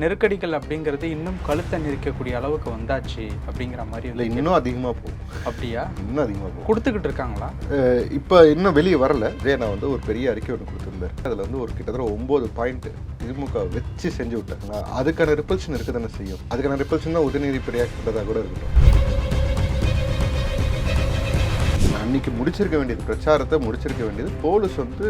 நெருக்கடிகள் அப்படிங்கிறது இன்னும் கழுத்தை நெரிக்கக்கூடிய அளவுக்கு வந்தாச்சு அப்படிங்கிற மாதிரி இல்லை இன்னும் அதிகமாக போகும். அப்படியா? இன்னும் அதிகமாக போகும். கொடுத்துக்கிட்டு இருக்காங்களா? இப்போ இன்னும் வெளியே வரல. நான் வந்து ஒரு பெரிய அறிக்கை ஒன்று கொடுத்துருந்தேன். அதில் வந்து ஒரு கிட்டத்தட்ட ஒம்பது பாயிண்ட் திமுக வச்சு செஞ்சு விட்டாங்க அதுக்கான ரிப்பல்ஷன் இருக்க தானே செய்யும். அதுக்கான ரிப்பல்ஷன் தான் உதயநிதி பண்ணுறதா கூட இருக்கட்டும். அன்னைக்கு முடிச்சிருக்க வேண்டியது பிரச்சாரத்தை முடிச்சிருக்க வேண்டியது. போலீஸ் வந்து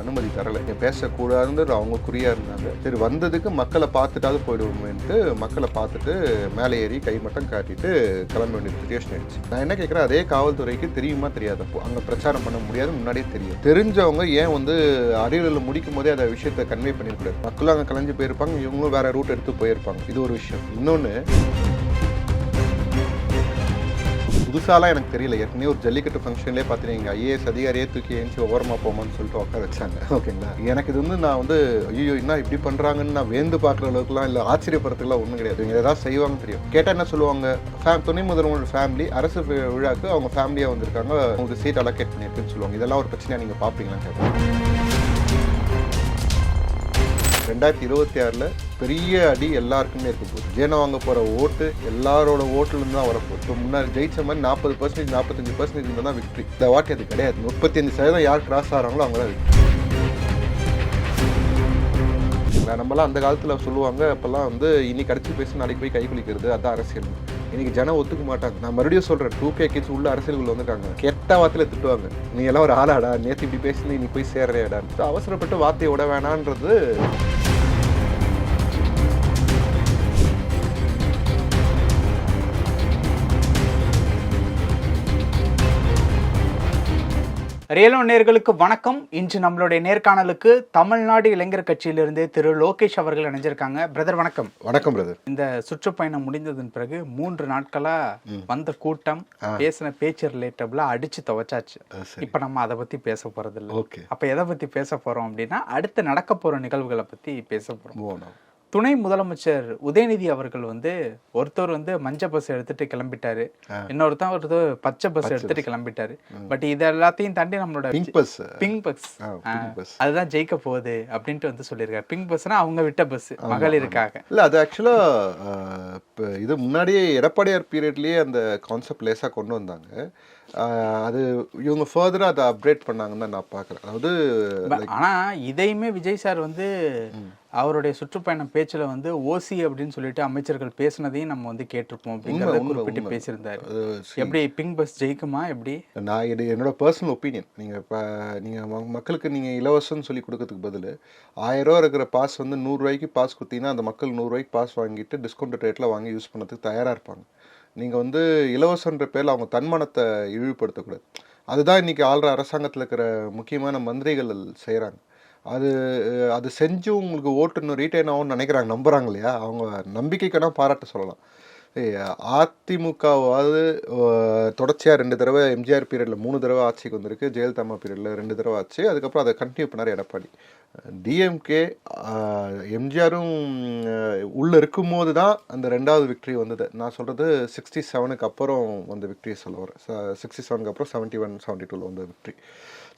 அனுமதி தரலை. இங்க பேசக்கூடாதுன்னு அவங்க குறியா இருந்தாங்க. சரி வந்ததுக்கு மக்களை பார்த்துட்டாவது போயிடுவோமேன்ட்டு மக்களை பார்த்துட்டு மேலே ஏறி கை மட்டும் காட்டிட்டு கிளம்ப வேண்டிய சுச்சுவேஷன் ஆயிடுச்சு. நான் என்ன கேட்குறேன் அதே காவல்துறைக்கு தெரியுமா தெரியாதப்போ அங்கே பிரச்சாரம் பண்ண முடியாது முன்னாடியே தெரியும். தெரிஞ்சவங்க ஏன் வந்து அரியலில் முடிக்கும் போதே அந்த விஷயத்தை கன்வே பண்ணிருக்கூடாது மக்களும் அங்கே கலைஞ்சு போயிருப்பாங்க இவங்களும் வேற ரூட் எடுத்து போயிருப்பாங்க. இது ஒரு விஷயம். இன்னொன்று புதுசாலாம் எனக்கு தெரியல. ஏற்கனவே ஒரு ஜல்லிக்கட்டு ஃபங்க்ஷன்லேயே பார்த்துருக்கீங்க ஐஏஎஸ் அதிகாரியே தூக்கி ஏஞ்சி ஓரமாக போமான்னு சொல்லிட்டு உட்கார வச்சாங்க. ஓகேங்களா? எனக்கு இது வந்து நான் வந்து ஐயோ என்ன இப்படி பண்ணுறாங்கன்னு நான் வேந்து பார்க்குற அளவுக்குலாம் இல்லை. ஆச்சரியப்படுறதுக்குலாம் ஒன்றும் கிடையாது. இவங்க ஏதாவது செய்வாங்க தெரியும். கேட்டால் என்ன சொல்லுவாங்க? ஃபேம் துணை முதல்வர் ஃபேமிலி அரசு விழாக்கு அவங்க ஃபேமிலியாக வந்திருக்காங்க. உங்களுக்கு சீட் அலோகேட் பண்ணியிருக்குன்னு சொல்லுவாங்க. இதெல்லாம் ஒரு பிரச்சனையாக நீங்கள் பார்ப்பீங்களான்னு கேட்பாங்க ரெண்டாயிரத்தி இருபத்தி ஆறில் பெரிய அடி எல்லாருக்குமே இருக்க போகுது. ஜேன வாங்க போகிற ஓட்டு எல்லாரோட ஓட்டுலேருந்து தான் வரப்போகுது. இப்போ முன்னாடி ஜெயிச்ச மாதிரி நாற்பது பர்சன்டேஜ் நாற்பத்தஞ்சு பர்சன்டேஜ் இருந்தால் தான் விக்ட்ரி இந்த வாட்டி அது கிடையாது. முப்பத்தஞ்சு சதவீதம் யார் கிராஸ் ஆகிறாங்களோ அவங்க தான் நம்மலாம் அந்த காலத்தில் சொல்லுவாங்க அப்போல்லாம் வந்து இன்னைக்கு அடிச்சு பேசி நாளைக்கு போய் கை குளிக்கிறது அதான் அரசியல். இன்னைக்கு ஜனம் ஒத்துக்க மாட்டாங்க. நான் மறுபடியும் சொல்கிறேன் டூ கே கிட்ஸ் உள்ள அரசியலுக்குள்ள வந்துட்டாங்க கெட்ட வார்த்தையில திட்டுவாங்க. நீ எல்லாம் ஒரு ஆளாடா நேற்று இப்படி பேசி நீ போய் சேர்றேடா அவசரப்பட்டு வார்த்தையை விட வேணான்றது ரியலோ நேர்களுக்கு வணக்கம். இன்று நம்மளுடைய நேர்காணலுக்கு தமிழ்நாடு இளைஞர் கட்சியிலிருந்து திரு லோகேஷ் அவர்கள் இணைஞ்சிருக்காங்க. பிரதர் வணக்கம். வணக்கம் பிரதர். இந்த சுற்றுப்பயணம் முடிந்ததன் பிறகு மூன்று நாட்களா வந்த கூட்டம் பேசின பேச்சு ரிலேட்டபிளா அடிச்சு துவைச்சாச்சு. இப்ப நம்ம அதை பத்தி பேச போறது இல்ல அப்ப எதை பத்தி பேச போறோம் அப்படின்னா அடுத்து நடக்க போற நிகழ்வுகளை பத்தி பேச போறோம். துணை முதலமைச்சர் உதயநிதி அவர்கள் வந்து ஒருத்தர் வந்து மஞ்சள் பஸ் எடுத்துட்டு கிளம்பிட்டாரு. இன்னொருத்தர் ஒருத்தர் பச்சை பஸ் எடுத்துட்டு கிளம்பிட்டாரு. பட் இது எல்லாத்தையும் தாண்டி நம்மளோட பிங்க் பஸ் பிங்க் பஸ். அதுதான் ஜெயிக்க போகுது அப்படின்ட்டு வந்து சொல்லியிருக்காரு. பிங்க் பஸ்னா அவங்க விட்ட பஸ் மகளிருக்காக. இல்லை அது ஆக்சுவலாக இப்போ இது முன்னாடியே எடப்பாடியார் பீரியட்லேயே அந்த கான்செப்ட் லேசாக கொண்டு வந்தாங்க. அது இவங்க ஃபர்தராக அதை அப்டேட் பண்ணாங்கன்னு தான் நான் பார்க்குறேன். அதாவது ப- ஆனா இதையுமே விஜய் சார் வந்து அவருடைய சுற்றுப்பயணம் பேச்சுல வந்து ஓசி அப்படின்னு சொல்லிட்டு அமைச்சர்கள் பேசுனதையும் நம்ம வந்து கேட்டிருப்போம் அப்படிங்கறத குறிப்பிட்டு. பேசியிருந்தாரு. எப்படி பிங்க் பஸ் ஜெயிக்குமா எப்படி? நான் இது என்னோட பர்சனல் ஒப்பீனியன் நீங்கள் இப்போ நீங்கள் மக்களுக்கு நீங்கள் இலவசம்னு சொல்லி கொடுக்கறதுக்கு பதில் ஆயிரரூவா இருக்கிற பாஸ் வந்து நூறுரூவாய்க்கு பாஸ் கொடுத்தீங்கன்னா அந்த மக்கள் நூறுரூவாய்க்கு பாஸ் வாங்கிட்டு டிஸ்கவுண்ட் ரேட்டில் வாங்கி யூஸ் பண்ணதுக்கு தயாராக இருப்பாங்க. நீங்கள் வந்து இலவசன்ற பேரில் அவங்க தன்மானத்தை இழிவுபடுத்தக்கூடாது. அதுதான் இன்றைக்கி ஆள்ற அரசாங்கத்தில் இருக்கிற முக்கியமான மந்திரிகள் செய்கிறாங்க அது அது செஞ்சு உங்களுக்கு ஓட்டு இன்னும் ரீட்டைன் ஆகும்னு நினைக்கிறாங்க நம்புகிறாங்க இல்லையா? அவங்க நம்பிக்கைக்கான பாராட்ட சொல்லலாம். அதிமுகவாவது தொடர்ச்சியாக ரெண்டு தடவை எம்ஜிஆர் பீரியடில் மூணு தடவை ஆட்சிக்கு வந்திருக்கு ஜெயலலிதா அம்மா பீரியடில் ரெண்டு தடவை ஆச்சு அதுக்கப்புறம் அதை கண்டினியூ பண்ணார் எடப்பாடி. டிஎம்கே எம்ஜிஆரும் உள்ளே இருக்கும்போது தான் அந்த ரெண்டாவது விக்ட்ரி வந்தது. நான் சொல்கிறது சிக்ஸ்டி செவனுக்கு அப்புறம் வந்த விக்ட்ரியை சொல்ல வரேன். சிக்ஸ்டி செவனுக்கு அப்புறம் செவன்ட்டி ஒன் செவன்ட்டி டூவில் வந்த விக்ட்ரி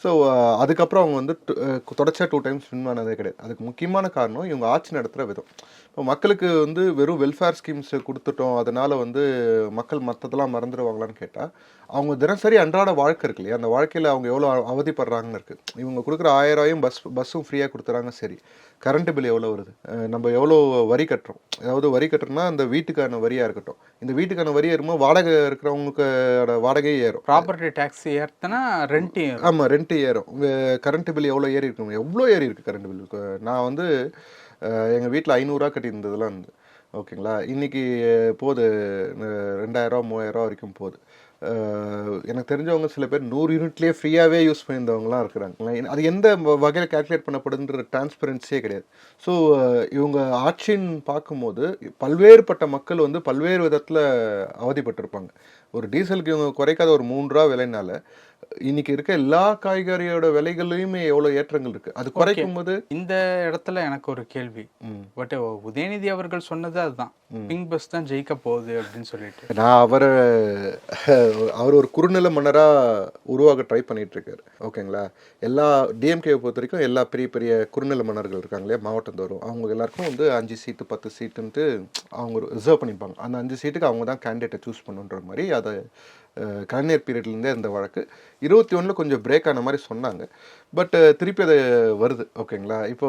ஸோ uh, அதுக்கப்புறம் அவங்க வந்து டு- uh, தொடர்ச்சியாக டூ டைம்ஸ் வின் ஆனதே கிடையாது. அதுக்கு முக்கியமான காரணம் இவங்க ஆட்சி நடத்துகிற விதம். இப்போ மக்களுக்கு வந்து வெறும் வெல்ஃபேர் ஸ்கீம்ஸ் கொடுத்துட்டோம். அதனால் வந்து மக்கள் மற்றதெல்லாம் மறந்துடுவாங்களான்னு கேட்டால் அவங்க தினசரி அன்றாட வாழ்க்கை இருக்கு இல்லையா? அந்த வாழ்க்கையில் அவங்க எவ்வளோ அவதிப்படுறாங்கன்னு இருக்குது இவங்க கொடுக்குற ஆயிரம் பஸ் பஸ்ஸும் ஃப்ரீயாக கொடுத்துறாங்க சரி. கரண்ட் பில் எவ்வளோ வருது? நம்ம எவ்வளோ வரி கட்டுறோம்? அதாவது வரி கட்டுறோம்னா அந்த வீட்டுக்கான வரியாக இருக்கட்டும். இந்த வீட்டுக்கான வரி ஏறும்போது வாடகை இருக்கிறவங்களுக்கு வாடகையே ஏறும். ப்ராப்பர்ட்டி டேக்ஸ் ஏத்தனா ரெண்ட் ஆமாம் ரெண்ட்டு ஏறும். கரண்ட் பில் எவ்வளோ ஏறி இருக்கு? எவ்வளோ ஏறி இருக்கு கரண்ட் பில்? நான் வந்து எங்கள் வீட்டில் ஐநூறுரூவா கட்டியிருந்ததெல்லாம் இருந்து ஓகேங்களா? இன்னைக்கு போகுது மூவாயிரம் வரைக்கும் போகுது. எனக்கு தெரிஞ்சவங்க சில பேர் நூறு யூனிட்லேயே ஃப்ரீயாகவே யூஸ் பண்ணியிருந்தவங்களாம் இருக்கிறாங்க. அது எந்த வகையில் கேல்குலேட் பண்ணப்படுதுன்ற டிரான்ஸ்பரன்சியே கிடையாது. ஸோ இவங்க ஆட்சின்னு பார்க்கும்போது பல்வேறுபட்ட மக்கள் வந்து பல்வேறு விதத்தில் அவதிப்பட்டிருப்பாங்க. ஒரு டீசலுக்கு இவங்க குறைக்காத ஒரு மூன்று ரூபா விலைனால இன்னைக்கு இருக்க எல்லா காய்கறியோட விலைகள்லயுமே எவ்வளவு ஏற்றங்கள் இருக்கு? அது குறைக்கும் போது இந்த இடத்துல எனக்கு ஒரு கேள்வி. பட் உதயநிதி அவர்கள் சொன்னது அதுதான். பிங்க் பஸ் தான் ஜெயிக்க போகுது அப்படின்னு சொல்லிட்டு. நான் அவரை அவர் ஒரு குறுநில மன்னரா உருவாக ட்ரை பண்ணிட்டு இருக்காரு ஓகேங்களா? எல்லா டிஎம்கேவை பொறுத்த வரைக்கும் எல்லா பெரிய பெரிய குறுநில மன்னர்கள் இருக்காங்க இல்லையா? மாவட்டந்தோறும். அவங்க எல்லாருக்கும் வந்து அஞ்சு சீட்டு பத்து சீட்டுன்ட்டு அவங்க ரிசர்வ் பண்ணிப்பாங்க. அந்த அஞ்சு சீட்டுக்கு அவங்க தான் கேண்டிடேட்டை சூஸ் பண்ணுன்ற மாதிரி அதை கலைஞர் பீரியட்லேருந்தே இந்த வழக்கு. இருபத்தி ஒன்றில் கொஞ்சம் பிரேக் ஆன மாதிரி சொன்னாங்க. பட் திருப்பி அது வருது. ஓகேங்களா இப்போ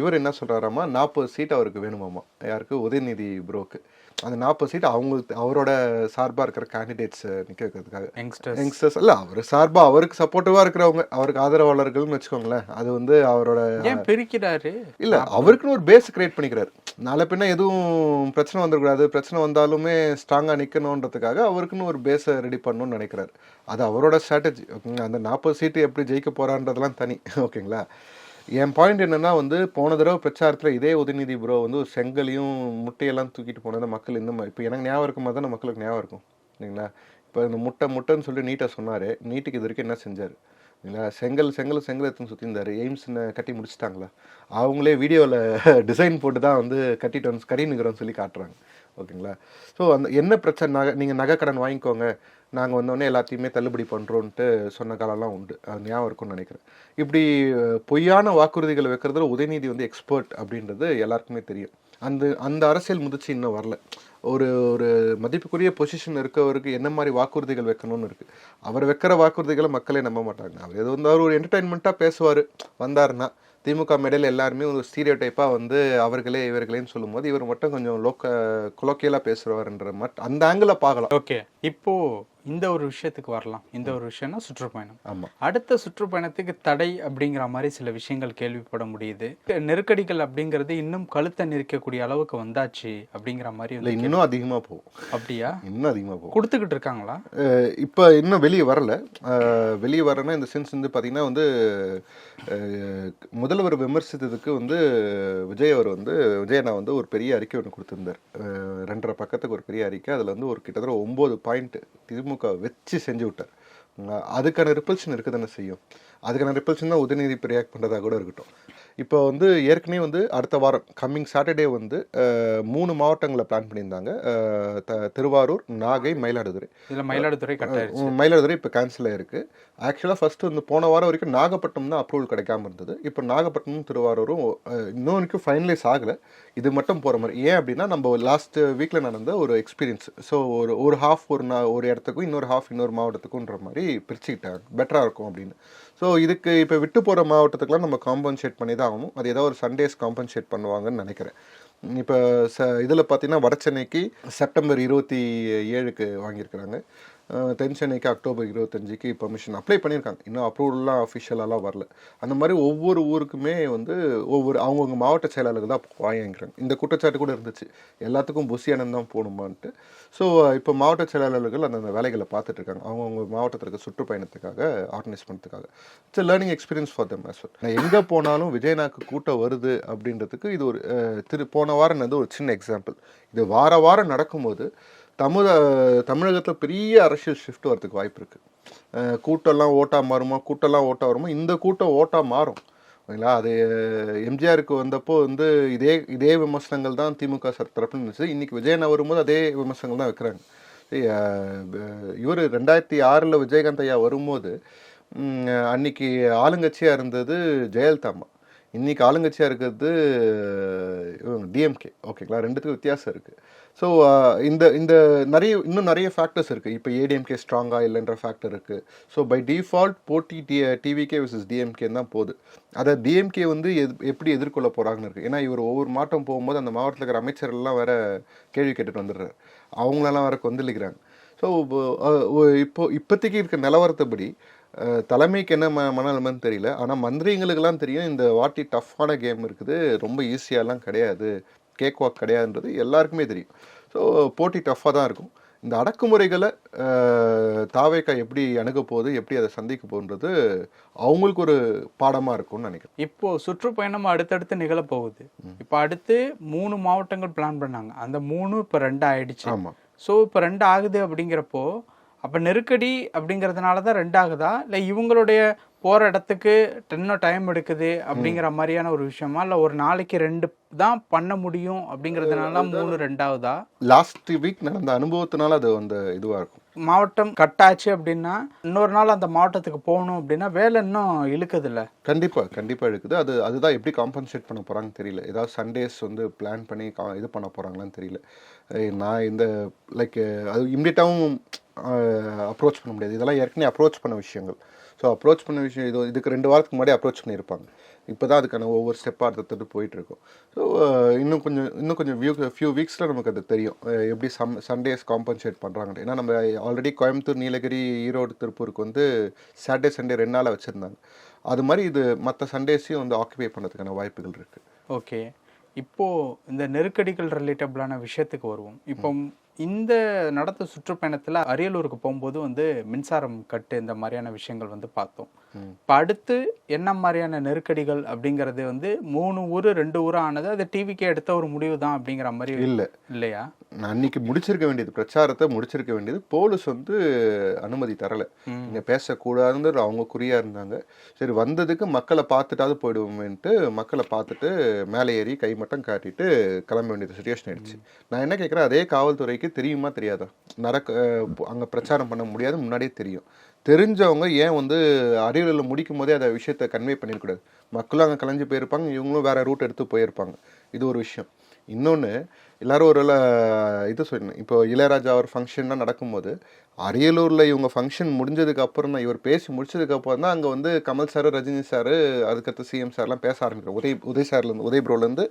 இவர் என்ன சொல்கிறாராமா நாற்பது சீட் அவருக்கு வேணுமாமா யாருக்கு? உதயநிதி ப்ரோக்கு அந்த நாற்பது சீட் அவங்க அவரோட சார்பாக இருக்கிற கேண்டிடேட்ஸ் நிற்க வைக்கிறதுக்காக யங்ஸ்டர்ஸ் யங்ஸ்டர்ஸ் இல்லை அவர் சார்பாக அவருக்கு சப்போர்ட்டிவாக இருக்கிறவங்க அவருக்கு ஆதரவாளர்கள்னு வச்சுக்கோங்களேன். அது வந்து அவரோட ஏன் பிரிக்கிறாரு? இல்ல அவருக்குன்னு ஒரு பேஸ் கிரியேட் பண்ணிக்கிறாரு. நாளை பின்ன எதுவும் பிரச்சனை வந்துடக்கூடாது. பிரச்சனை வந்தாலுமே ஸ்ட்ராங்கா நிக்கணுன்றதுக்காக அவருக்குன்னு ஒரு பேஸை ரெடி பண்ணணும்னு நினைக்கிறாரு. அது அவரோட ஸ்ட்ராட்டஜி ஓகேங்களா? அந்த நாற்பது சீட்டு எப்படி ஜெயிக்க போறான்றதெல்லாம் தனி. ஓகேங்களா? என் பாயிண்ட் என்னென்னா வந்து போன தடவை பிரச்சாரத்தில் இதே உதயநிதி ப்ரோ வந்து ஒரு செங்கலையும் முட்டையெல்லாம் தூக்கிட்டு போனதை மக்கள் இன்னும் இப்போ எனக்கு ஞாபகம் இருக்கும் மாதிரி தானே மக்களுக்கு ஞாபகம் இருக்கும் இல்லைங்களா? இப்போ இந்த முட்டை முட்டைன்னு சொல்லி நீட்டாக சொன்னார். நீட்டுக்கு இது வரைக்கும் என்ன செஞ்சார்? இல்லைங்களா? செங்கல் செங்கல் செங்கல் எடுத்துன்னு சுற்றிருந்தாரு எய்ம்ஸ்னு கட்டி முடிச்சிட்டாங்களா? அவங்களே வீடியோவில் டிசைன் போட்டு தான் வந்து கட்டிட்டு வந்து கட்டினுக்கிறோன்னு சொல்லி காட்டுறாங்க. ஓகேங்களா? ஸோ அந்த என்ன பிரச்சனை? நகை நீங்கள் நகை கடன் வாங்கிக்கோங்க. நாங்கள் வந்தோடனே எல்லாத்தையுமே தள்ளுபடி பண்ணுறோன்ட்டு சொன்ன காலம்லாம் உண்டு. அது ஞாபகம் இருக்கும்னு நினைக்கிறேன். இப்படி பொய்யான வாக்குறுதிகளை வைக்கிறதுல உதயநிதி வந்து எக்ஸ்பர்ட் அப்படின்றது எல்லாருக்குமே தெரியும். அந்த அந்த அரசியல் முதிர்ச்சி இன்னும் வரல. ஒரு ஒரு மதிப்புக்குரிய பொசிஷன் இருக்கவருக்கு என்ன மாதிரி வாக்குறுதிகள் வைக்கணும்னு இருக்குது அவர் வைக்கிற வாக்குறுதிகளை மக்களே நம்ப மாட்டாங்க. அவர் எது வந்து அவர் ஒரு என்டர்டைன்மெண்ட்டாக பேசுவார். வந்தாருன்னா திமுக மேடையில் எல்லாருமே ஒரு ஸ்டீரியோ டைப்பாக வந்து அவர்களே இவர்களேன்னு சொல்லும்போது இவர் மட்டும் கொஞ்சம் லோக்க குலோக்கியலாக பேசுகிறவர்ன்ற மட் அந்த ஆங்கிளில் பார்க்கலாம். ஓகே இப்போது இந்த ஒரு விஷயத்துக்கு வரலாம். இந்த ஒரு விஷயம்னா சுற்றுப்பயணம். ஆமாம் அடுத்த சுற்றுப்பயணத்துக்கு தடை அப்படிங்கிற மாதிரி சில விஷயங்கள் கேள்விப்பட முடியுது. நெருக்கடிகள் அப்படிங்கிறது இன்னும் கழுத்தை நெரிக்கக்கூடிய அளவுக்கு வந்தாச்சு அப்படிங்கிற மாதிரி இல்லை இன்னும் அதிகமாக போகும். அப்படியா? இன்னும் அதிகமாக போகும். கொடுத்துக்கிட்டு இருக்காங்களா? இப்போ இன்னும் வெளியே வரல. வெளியே வரனா இந்த சென்ஸ் வந்து பார்த்தீங்கன்னா வந்து முதல்வர் விமர்சித்ததுக்கு வந்து விஜய் அவர் வந்து விஜயண்ணா வந்து ஒரு பெரிய அறிக்கை ஒன்று கொடுத்துருந்தார். ரெண்டரை பக்கத்துக்கு ஒரு பெரிய அறிக்கை. அதில் வந்து ஒரு கிட்டத்தட்ட ஒம்பது பாயிண்ட் திமுக வச்சு செஞ்சு விட்டார். அதுக்கான ரிப்பல்ஷன் இருக்க தானே செய்யும்? அதுக்கான ரிப்பல்ஷன் தான் உதயநிதி இப்போ ரியாக்ட் பண்ணுறதா கூட இருக்கட்டும். இப்போ வந்து ஏற்கனவே வந்து அடுத்த வாரம் கம்மிங் சாட்டர்டே வந்து மூணு மாவட்டங்களை பிளான் பண்ணியிருந்தாங்க. திருவாரூர் நாகை மயிலாடுதுறை. இதுல மயிலாடுதுறை மயிலாடுதுறை இப்போ கேன்சல் ஆயிருக்கு. ஆக்சுவலாக ஃபர்ஸ்ட் வந்து போன வாரம் வரைக்கும் நாகப்பட்டினம் தான் அப்ரூவல் கிடைக்காம இருந்தது. இப்போ நாகப்பட்டினம் திருவாரூரும் இன்னும் வரைக்கும் ஃபைனலைஸ் ஆகலை. இது மட்டும் போகிற மாதிரி. ஏன் அப்படின்னா நம்ம லாஸ்ட் வீக்கில் நடந்த ஒரு எக்ஸ்பீரியன்ஸ் ஸோ ஒரு ஒரு ஹாஃப் ஒரு ஒரு இடத்துக்கும் இன்னொரு ஹாஃப் இன்னொரு மாவட்டத்துக்குன்ற மாதிரி பிரிச்சுக்கிட்டாங்க. பெட்டராக இருக்கும் அப்படின்னு. ஸோ இதுக்கு இப்போ விட்டு போகிற மாவட்டத்துக்குலாம் நம்ம காம்பன்சேட் பண்ணி தான் ஆகணும். அது ஏதோ ஒரு சண்டேஸ் காம்பன்சேட் பண்ணுவாங்கன்னு நினைக்கிறேன். இப்போ ச இதில் பார்த்தீங்கன்னா வட சென்னைக்கு செப்டம்பர் இருபத்தி ஏழுக்கு வாங்கியிருக்கிறாங்க. தென் சென்னைக்கு அக்டோபர் இருபத்தஞ்சிக்கு பெர்மிஷன் அப்ளை பண்ணியிருக்காங்க. இன்னும் அப்ரூவல்லாம் அஃபிஷியலாலாம் வரல. அந்த மாதிரி ஒவ்வொரு ஊருக்குமே வந்து ஒவ்வொரு அவங்கவுங்க மாவட்ட செயலாளர்கள் தான் வாங்கிக்கிறாங்க இந்த குற்றச்சாட்டு கூட இருந்துச்சு. எல்லாத்துக்கும் புசி தான் போகணுமான்ட்டு. ஸோ இப்போ மாவட்ட செயலாளர்கள் அந்தந்த வேலைகளை பார்த்துட்டு இருக்காங்க. அவங்கவுங்க மாவட்டத்திற்கு சுற்றுப்பயணத்துக்காக ஆர்கனைஸ் பண்ணுறதுக்காக it's learning experience for them as நான் எங்கே போனாலும் விஜயநாக்கு கூட்டம் வருது அப்படின்றதுக்கு இது ஒரு திரு போன வாரம் வந்து ஒரு சின்ன எக்ஸாம்பிள் இது வார வாரம் நடக்கும்போது தமிழ தமிழகத்தில் பெரிய அரசியல் ஷிஃப்ட் வரதுக்கு வாய்ப்பு இருக்குது கூட்டம்லாம் ஓட்டாக மாறுமா கூட்டம்லாம் ஓட்டாக வருமா இந்த கூட்டம் ஓட்டாக மாறும். ஓகேங்களா அது எம்ஜிஆருக்கு வந்தப்போ வந்து இதே இதே விமர்சனங்கள் தான் திமுக சார் தரப்புன்னு இருந்துச்சு. இன்றைக்கி விஜயன் வரும்போது அதே விமர்சனங்கள் தான் வைக்கிறாங்க. இவர் ரெண்டாயிரத்தி ஆறில் விஜயகாந்த் ஐயா வரும்போது அன்னைக்கு ஆளுங்கட்சியாக இருந்தது ஜெயலலிதா அம்மா ஆளுங்கட்சியாக இருக்கிறது டிஎம்கே ஓகேங்களா? ரெண்டுத்துக்கும் வித்தியாசம் இருக்குது ஸோ uh, இந்த இந்த நிறைய இன்னும் நிறைய ஃபேக்டர்ஸ் இருக்குது இப்போ ஏடிஎம்கே ஸ்ட்ராங்காக இல்லைன்ற ஃபேக்டர் இருக்குது ஸோ பை டிஃபால்ட் போட்டி டி டிவிகே விசஸ் டிஎம்கே தான் போகுது. அதை டிஎம்கே வந்து எது எப்படி எதிர்கொள்ள போகிறாங்கன்னு இருக்குது ஏன்னா இவர் ஒவ்வொரு மாவட்டம் போகும்போது அந்த மாவட்டத்தில் இருக்கிற அமைச்சர்கள்லாம் வேறு கேள்வி கேட்டுட்டு வந்துடுறாரு. அவங்களெல்லாம் வேறு கொந்தளிக்கிறாங்க. ஸோ இப்போ இப்போதைக்கு இருக்க நிலவரத்தபடி தலைமைக்கு என்ன ம மனநிலைமைன்னு தெரியல. ஆனால் மந்திரிங்களுக்கெல்லாம் தெரியும் இந்த வாட்டி டஃப்பான கேம் இருக்குது ரொம்ப ஈஸியாலாம் கிடையாது. கேக் வாக் கிடையாதுன்றது எல்லாருக்குமே தெரியும். ஸோ போட்டி டஃப்பாக தான் இருக்கும். இந்த அடக்குமுறைகளை தாவேக்கா எப்படி அணுக போகுது எப்படி அதை சந்திக்க போகுன்றது அவங்களுக்கு ஒரு பாடமாக இருக்கும்னு நினைக்கிறேன். இப்போ சுற்றுப்பயணம் அடுத்தடுத்து நிகழ போகுது. இப்போ அடுத்து மூணு மாவட்டங்கள் பிளான் பண்ணாங்க. அந்த மூணு இப்போ ரெண்டு ஆயிடுச்சு. ஆமாம் ஸோ இப்போ ரெண்டு ஆகுது அப்படிங்கிறப்போ அப்ப நெருக்கடி அப்படிங்கறதுனால தான் ரெண்டு ஆகுதா? இல்ல இவங்களுடைய போற இடத்துக்கு இன்னும் டைம் எடுக்குது அப்படிங்கிற மாதிரியான ஒரு விஷயமா? இல்ல ஒரு நாளைக்கு ரெண்டு தான் பண்ண முடியும் அப்படிங்கறதுனால மூணு ரெண்டாவதா? லாஸ்ட் வீக் நடந்த அனுபவத்தினால அது அந்த இதுவாக இருக்கும். மாவட்டம் கட்டாச்சு அப்படின்னா இன்னொரு நாள் அந்த மாவட்டத்துக்கு போகணும் அப்படின்னா வேலை இன்னும் இழுக்குது இல்ல கண்டிப்பா கண்டிப்பா இருக்குது அது அதுதான் எப்படி காம்பன்சேட் பண்ண போறாங்கன்னு தெரியல. ஏதாவது சண்டேஸ் வந்து பிளான் பண்ணி கா- இது பண்ண போறாங்களான்னு தெரியல. நான் இந்த லைக் அது இம்மிடியட்டாகவும் அப்ரோச் பண்ண முடியாது. இதெல்லாம் ஏற்கனவே அப்ரோச் பண்ண விஷயங்கள். ஸோ அப்ரோச் பண்ண விஷயம் இது இதுக்கு ரெண்டு வாரத்துக்கு முன்னாடி அப்ரோச் பண்ணியிருப்பாங்க. இப்போ தான் அதுக்கான ஒவ்வொரு ஸ்டெப்பாக அடுத்தது போயிட்டுருக்கோம். ஸோ இன்னும் கொஞ்சம் இன்னும் கொஞ்சம் வியூ ஃபியூ வீக்ஸில் நமக்கு அது தெரியும். எப்படி சம் சண்டேஸ் காம்பன்சேட் பண்ணுறாங்க ஏன்னா நம்ம ஆல்ரெடி கோயம்புத்தூர் நீலகிரி ஈரோடு திருப்பூருக்கு வந்து சாட்டர்டே சண்டே ரெண்டு நாளாக வச்சுருந்தாங்க. அது மாதிரி இது மற்ற சண்டேஸையும் வந்து ஆக்குபை பண்ணுறதுக்கான வாய்ப்புகள் இருக்குது ஓகே இப்போது இந்த நெருக்கடிகள் ரிலேட்டபிளான விஷயத்துக்கு வருவோம். இப்போ இந்த நடத்த சுற்றுப்பயணத்தில் அரியலூருக்கு போகும்போது வந்து மின்சாரம் கட்டு இந்த மாதிரியான விஷயங்கள் வந்து பார்த்தோம். இப்போ அடுத்து என்ன மாதிரியான நெருக்கடிகள் அப்படிங்கிறது வந்து மூணு ஊர் ரெண்டு ஊர் ஆனது அது டிவிக்கு எடுத்த ஒரு முடிவு தான் அப்படிங்கிற மாதிரி இல்லை. இல்லையா? நான் அன்னைக்கு முடிச்சிருக்க வேண்டியது பிரச்சாரத்தை முடிச்சிருக்க வேண்டியது போலீஸ் வந்து அனுமதி தரல. இங்க பேசக்கூடாதுன்ற அவங்க குறியா இருந்தாங்க. சரி வந்ததுக்கு மக்களை பார்த்துட்டாவது போயிடுவோமேன்ட்டு மக்களை பார்த்துட்டு மேலே ஏறி கை மட்டும் காட்டிட்டு கிளம்ப வேண்டிய சுச்சுவேஷன் ஆயிடுச்சு. நான் என்ன கேட்குறேன் அதே காவல்துறைக்கு தெரியுமா தெரியாதா? நடக்க அங்க பிரச்சாரம் பண்ண முடியாது முன்னாடியே தெரியும். தெரிஞ்சவங்க ஏன் வந்து அரியலூரில் முடிக்கும் போதே அந்த விஷயத்த கன்வே பண்ணிடக்கூடாது மக்களும் அங்கே கலைஞ்சு போயிருப்பாங்க இவங்களும் வேற ரூட் எடுத்து போயிருப்பாங்க. இது ஒரு விஷயம். இன்னொன்று எல்லாரும் ஒரு இது சொல்லணும். இப்போ இளையராஜா அவர் ஃபங்க்ஷன்லாம் நடக்கும்போது அரியலூரில் இவங்க ஃபங்க்ஷன் முடிஞ்சதுக்கு அப்புறம் தான் இவர் பேசி முடிச்சதுக்கு அப்புறம் தான் அங்கே வந்து கமல் சார் ரஜினி சார் அதுக்கடுத்து சிஎம் சார்லாம் பேச ஆரம்பிக்கிறாங்க. உதய் உதய் சார்லேருந்து உதய் ப்ரோலேருந்து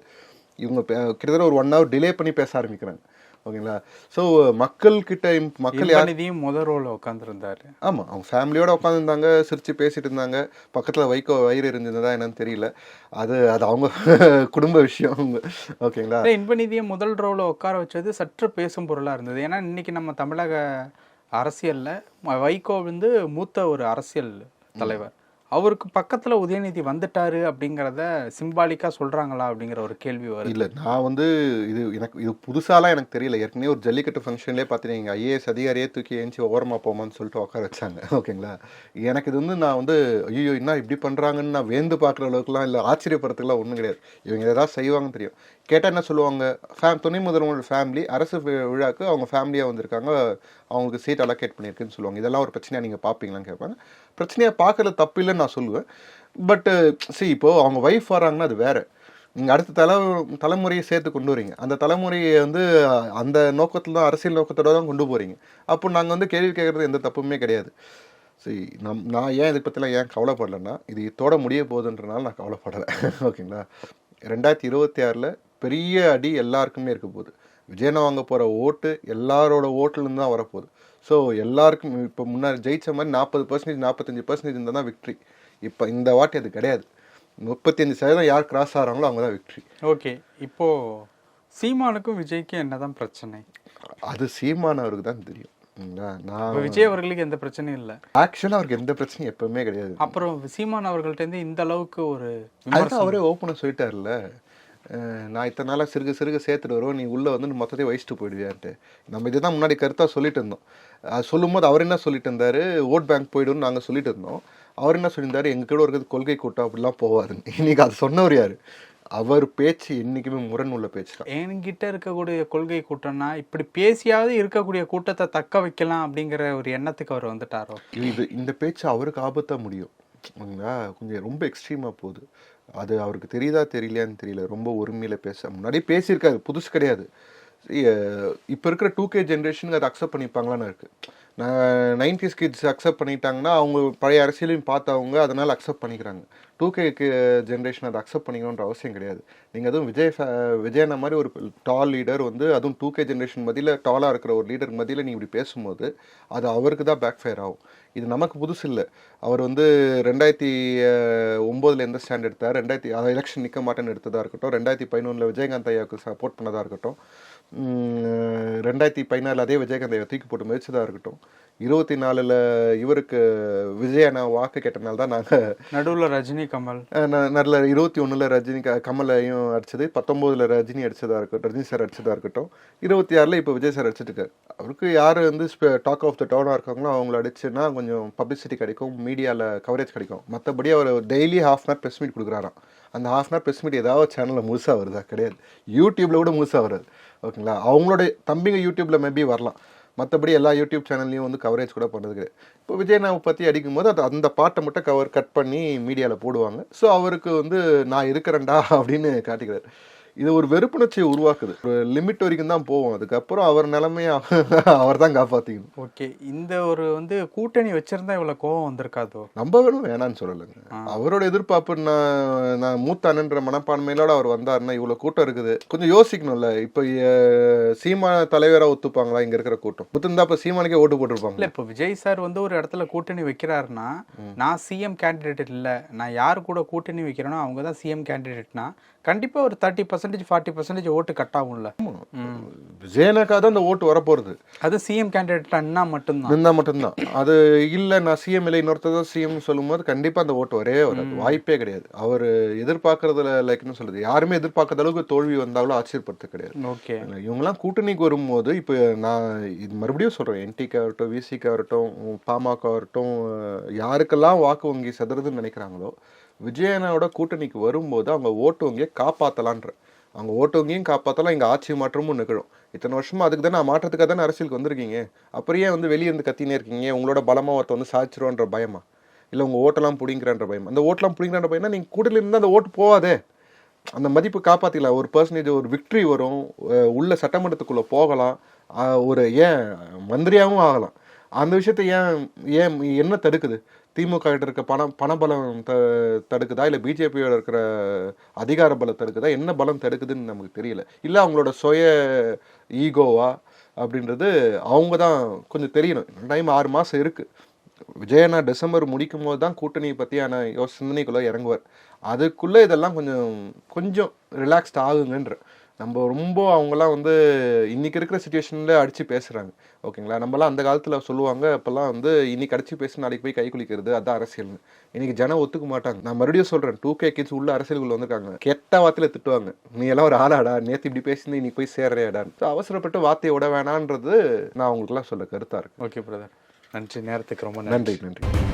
இவங்க பே- கிட்டத்தட்ட ஒரு ஒன் ஹவர் டிலே பண்ணி பேச ஆரம்பிக்கிறாங்க. ஓகேங்களா? ஸோ மக்கள் கிட்ட இம்- மக்கள் யார் இன்பநிதியும் முதல் ரோல உட்காந்துருந்தாரு ஆமாம் அவங்க ஃபேமிலியோட உட்காந்துருந்தாங்க சிரிச்சு பேசிட்டு இருந்தாங்க. பக்கத்தில் வைக்கோ வயிறு இருந்ததா என்னன்னு தெரியல. அது அது அவங்க குடும்ப விஷயம். அவங்க ஓகேங்களா இன்பநிதியை முதல் ரோல உட்கார வச்சது சற்று பேசும் பொருளா இருந்தது. ஏன்னா இன்னைக்கு நம்ம தமிழக அரசியல்ல வைகோ வந்து மூத்த ஒரு அரசியல் தலைவர். அவருக்கு பக்கத்தில் உதயநிதி வந்துட்டாரு அப்படிங்கிறத சிம்பாலிக்காக சொல்கிறாங்களா அப்படிங்கிற ஒரு கேள்வி வரும் இல்லை நான் வந்து இது எனக்கு இது புதுசாலாம் எனக்கு தெரியல. ஏற்கனவே ஒரு ஜல்லிக்கட்டு ஃபங்க்ஷன்லேயே பார்த்தீங்கன்னா எங்கள் ஐஏஎஸ் அதிகாரியே தூக்கி ஏஞ்சி ஓரமாக போமான்னு சொல்லிட்டு உட்கார வச்சாங்க. ஓகேங்களா? எனக்கு இது வந்து நான் வந்து ஐயோ என்ன இப்படி பண்ணுறாங்கன்னு நான் வேந்து பார்க்குற அளவுக்குலாம் இல்லை ஆச்சரியப்படுறதுக்குலாம் ஒன்றும் கிடையாது. இவங்க ஏதாவது செய்வாங்கன்னு தெரியும். கேட்டால் என்ன சொல்லுவாங்க? ஃபேம் துணை முதல்வரோட ஃபேமிலி அரசு விழாவுக்கு விழாக்கு அவங்க ஃபேமிலியாக வந்திருக்காங்க. அவங்களுக்கு சீட் அலோகேட் பண்ணியிருக்குன்னு சொல்லுவாங்க. இதெல்லாம் ஒரு பிரச்சனையாக நீங்கள் பார்ப்பீங்களான்னு கேட்பாங்க பிரச்சனையாக பார்க்குறது தப்பு இல்லைன்னு நான் சொல்லுவேன். பட்டு சரி இப்போது அவங்க ஒய்ஃப் வராங்கன்னா அது வேறு. நீங்கள் அடுத்த தலை தலைமுறையை சேர்த்து கொண்டு வரீங்க. அந்த தலைமுறையை வந்து அந்த நோக்கத்தில் தான் அரசியல் நோக்கத்தோட தான் கொண்டு போகிறீங்க அப்போ நாங்கள் வந்து கேள்வி கேட்குறது எந்த தப்புமே கிடையாது. சரி நம் நான் ஏன் இதை பற்றிலாம் ஏன் கவலைப்படலைன்னா இது இதோட முடிய போகுதுன்றனால நான் கவலைப்படலை. ஓகேங்களா? ரெண்டாயிரத்தி இருபத்தி ஆறில் பெரிய அடி எல்லாருக்குமே இருக்க போகுது. விஜயனை வாங்க போகிற ஓட்டு எல்லாரோட ஓட்டுலேருந்து தான் வரப்போகுது. ஸோ எல்லாருக்கும் இப்போ முன்னாடி ஜெயிச்ச மாதிரி நாற்பது பர்சன்டேஜ் நாற்பத்தஞ்சு பர்சன்டேஜ் இருந்தால் தான் விக்ட்ரி இப்போ இந்த வாட்டி அது கிடையாது. முப்பத்தஞ்சு சதவீதம் யார் கிராஸ் ஆகிறாங்களோ அவங்க தான் விக்ட்ரி ஓகே இப்போ சீமானுக்கும் விஜய்க்கும் என்னதான் பிரச்சனை? அது சீமானவருக்கு தான் தெரியும்? நான் விஜய் அவர்களுக்கு எந்த பிரச்சனையும் இல்ல. ஆக்சுவலாக அவருக்கு எந்த பிரச்சனையும் எப்பவுமே கிடையாது. அப்புறம் சீமான் அவர்கள்ட்ட இருந்து இந்த அளவுக்கு ஒரு அவரே ஓப்பனாக சொல்லிட்டார்ல அஹ் நான் இத்தனை நாளாக சிறுக சிறுக சேர்த்துட்டு வருவோம் நீ உள்ளே வந்து மொத்தத்தையும் வச்சுட்டு போயிடுவியான்ட்டு. நம்ம இதுதான் முன்னாடி கருத்தாக சொல்லிட்டு இருந்தோம். அது சொல்லும்போது அவர் என்ன சொல்லிட்டு இருந்தாரு? ஓட் பேங்க் போயிடும்னு நாங்கள் சொல்லிட்டு இருந்தோம். அவர் என்ன சொல்லியிருந்தாரு? எங்க கூட இருக்கிறது கொள்கை கூட்டம் அப்படிலாம் போவாருன்னு இன்னைக்கு அது சொன்னவர் யாரு? அவர் பேச்சு என்னைக்குமே முரண் உள்ள பேச்சு தான். என்கிட்ட இருக்கக்கூடிய கொள்கை கூட்டம்னா இப்படி பேசியாவது இருக்கக்கூடிய கூட்டத்தை தக்க வைக்கலாம் அப்படிங்கிற ஒரு எண்ணத்துக்கு அவர் வந்துட்டாரோ? இது இந்த பேச்சு அவருக்கு ஆபத்தா முடியும். கொஞ்சம் ரொம்ப எக்ஸ்ட்ரீமாக போகுது. அது அவருக்கு தெரியுதா தெரியலையான்னு தெரியல. ரொம்ப உரிமையில் பேச முன்னாடி பேசியிருக்காரு. புதுசு கிடையாது. இப்போ இருக்கிற டூ கே ஜென்ரேஷனுக்கு அதை அக்செப்ட் பண்ணிப்பாங்களான்னு இருக்கு. நான் நைன்டிஸ் கிட்ஸ் அக்செப்ட் பண்ணிட்டாங்கன்னா அவங்க பழைய அரசியலையும் பார்த்தவங்க அதனால் அக்செப்ட் பண்ணிக்கிறாங்க. டூ கே ஜென்ரேஷன் அதை அக்செப்ட் பண்ணிக்கணுன்ற அவசியம் கிடையாது. நீங்கள் அதுவும் விஜய் விஜயன மாதிரி ஒரு டால் லீடர் வந்து அதுவும் டூ கே ஜென்ரேஷன் மதியில் டாலாக இருக்கிற ஒரு லீடர் மதியில் நீ இப்படி பேசும்போது அது அவருக்கு தான் பேக் ஃபயர் ஆகும். இது நமக்கு புதுசு இல்லை. அவர் வந்து ரெண்டாயிரத்தி ஒம்போதில் எந்த ஸ்டாண்ட் எடுத்தார்? ரெண்டாயிரத்தி அதை எலெக்ஷன் நிற்க மாட்டேன்னு எடுத்ததாக இருக்கட்டும். ரெண்டாயிரத்தி பதினொன்றில் விஜயகாந்த் ஐயாவுக்கு சப்போர்ட் பண்ணதாக இருக்கட்டும். ரெண்டாயிரத்தி பதினாலில் அதே விஜயகாந்த் தூக்கி போட்டு மிதிச்சதாக இருக்கட்டும். இருபத்தி நாலில் இவருக்கு விஜய் அண்ணா வாக்கு கேட்டனால தான் நாங்கள் நடுவுல ரஜினி கமல். நல்ல இருபத்தி ஒண்ணுல ரஜினி க- கமலையும் அடிச்சது பத்தொம்போதுல ரஜினி அடிச்சதா இருக்கட்டும் ரஜினி சார் அடிச்சதா இருக்கட்டும். இருபத்தி ஆறுல இப்போ விஜய் சார் அடிச்சிட்டு இருக்காரு. அவருக்கு யார் வந்து டாக் ஆஃப் த டவுனாக இருக்காங்களோ அவங்கள அடிச்சுன்னா கொஞ்சம் பப்ளிசிட்டி கிடைக்கும் மீடியாவில் கவரேஜ் கிடைக்கும். மற்றபடி அவர் daily half an hour press meet கொடுக்குறாராம். அந்த half an hour press meet ஏதாவது சேனலில் முழுசாக வருதா? கிடையாது. யூடியூப்ல கூட முழுசாக வராது. ஓகேங்களா? அவங்களோட தம்பிங்க யூடியூப்பில் மேபி வரலாம். மற்றபடி எல்லா யூடியூப் சேனல்லையும் வந்து கவரேஜ் கூட பண்ணுறது கிடையாது. இப்போ விஜயனாவை பற்றி அடிக்கும்போது அது அந்த பாட்டை மட்டும் கவர் கட் பண்ணி மீடியாவில் போடுவாங்க. ஸோ அவருக்கு வந்து நான் இருக்கிறேன்டா அப்படின்னு காட்டிக்கிறார். இது ஒரு வெறுப்புணர்ச்சியை உருவாக்குது. ஒரு லிமிட் வரைக்கும் தான் போவோம் அதுக்கப்புறம் அவர் நிலைமையை அவர் தான் காப்பாற்றிக்கணும் ஓகே. இந்த ஒரு வந்து கூட்டணி வச்சிருந்தா இவ்வளவு கோவம் வந்திருக்காதோ? நம்ம வேணும் வேணான்னு சொல்லலைங்க அவரோட எதிர்பார்ப்பு நான் நான் மூத்த அண்ணன்ற மனப்பான்மையிலோட அவர் வந்தாருன்னா இவ்வளோ கூட்டம் இருக்குது. கொஞ்சம் யோசிக்கணும்ல. இப்போ அஹ், சீமா தலைவராக ஒத்துப்பாங்களா? இங்கே இருக்கிற கூட்டம். ஒத்துந்தா இப்போ சீமானுக்கே ஓட்டு போட்டிருப்பாங்க இல்ல இப்போ விஜய் சார் வந்து ஒரு இடத்துல கூட்டணி வைக்கிறாருன்னா நான் சிஎம் கேண்டிடேட் இல்ல. நான் யார் கூட கூட்டணி வைக்கிறேனோ அவங்க தான் சிஎம் கேண்டிடேட்னா கண்டிப்பா ஒரு thirty percentage forty percentage vote cut ஆகும்ல. ம். விஜயனுக்காக தான் அந்த ஓட்டு வரப்போகிறது அது சிஎம் கேண்டிடேட்னா மட்டும்தான். இருந்தால் மட்டும்தான். அது இல்லை நான் சிஎம் இல்லை இன்னொருத்தர் சிஎம் சொல்லும்போது கண்டிப்பாக அந்த ஓட்டு வரவே வராது வாய்ப்பே கிடையாது. அவர் எதிர்பார்க்கறதுல லைக்னு சொல்லுது யாருமே எதிர்பார்க்காத அளவுக்கு தோல்வி வந்தாலும் ஆச்சரியப்படுத்த கிடையாது. ஓகே. இவங்கெல்லாம் கூட்டணிக்கு வரும்போது இப்போ நான் இது மறுபடியும் சொல்கிறேன் என்டிக்கு ஆகட்டும் விசிக்கு ஆகட்டும் பாமக ஆகட்டும் யாருக்கெல்லாம் வாக்கு வங்கி செதுறதுன்னு நினைக்கிறாங்களோ விஜயனோட கூட்டணிக்கு வரும்போது அவங்க ஓட்டு வங்கியை காப்பாற்றலான்ற அவங்க ஓட்டவங்கையும் காப்பாற்றலாம் இங்கே ஆட்சி மாற்றமும் நிகழும். இத்தனை வருஷமா அதுக்கு தானே மாற்றத்துக்காக தானே அரசியலுக்கு வந்திருக்கீங்க? அப்புறம் ஏன் வந்து வெளியே இருந்து கத்தினே இருக்கீங்க? உங்களோட பலமாக ஒருத்த வந்து சாதிச்சிருவான்ற பயமா? இல்லை உங்கள் ஓட்டெல்லாம் பிடிங்கிறான்ற பயம்? அந்த ஓட்டெல்லாம் பிடிங்கிறான்ற பயம்னா நீங்கள் கூட்டில் இருந்தால் அந்த ஓட்டு போகாதே அந்த மதிப்பு காப்பாற்றிக்கலாம் ஒரு பர்சன்டேஜ் ஒரு விக்ட்ரி வரும். உள்ள சட்டமன்றத்துக்குள்ளே போகலாம். ஒரு ஏன் மந்திரியாகவும் ஆகலாம். அந்த விஷயத்தை ஏன் ஏன் என்ன தடுக்குது? திமுக கிட்ட இருக்க பணம் பணபலம் த தடுக்குதா? இல்லை பிஜேபியோட இருக்கிற அதிகார பலம் தடுக்குதா? என்ன பலம் தடுக்குதுன்னு நமக்கு தெரியல. இல்லை அவங்களோட சுய ஈகோவா அப்படின்றது அவங்க தான் கொஞ்சம் தெரியணும். டைம் ஆறு மாதம் இருக்குது விஜயனா டிசம்பர் முடிக்கும் போது தான் கூட்டணியை பற்றியான யோசனைக்குள்ளே இறங்குவார். அதுக்குள்ளே இதெல்லாம் கொஞ்சம் கொஞ்சம் ரிலாக்ஸ்ட் ஆகுங்கன்ற நம்ம ரொம்ப அவங்கெல்லாம் வந்து இன்னைக்கு இருக்கிற சுச்சுவேஷனில் அடித்து பேசுகிறாங்க ஓகேங்களா? நம்மலாம் அந்த காலத்தில் சொல்லுவாங்க அப்போல்லாம் வந்து இன்னைக்கு அடித்து பேசி நாளைக்கு போய் கை குளிக்கிறது அதான் அரசியல்னு. இன்னைக்கு ஜனம் ஒத்துக்க மாட்டாங்க. நான் மறுபடியும் சொல்கிறேன் டூ கே கிட்ஸ் உள்ள அரசியலுக்குள்ள வந்திருக்காங்க. கெட்ட வார்த்தையில திட்டுவாங்க. நீ எல்லாம் ஒரு ஆளாடா நேற்று இப்படி பேசி நீ போய் சேர்றியாடான்னு So, அவசரப்பட்டு வார்த்தையை விட வேணான்றது நான் அவங்களுக்குலாம் சொல்ல கருத்தாக இருக்கு. ஓகே பிரதர் நன்றி. நேரத்துக்கு ரொம்ப நன்றி நன்றி.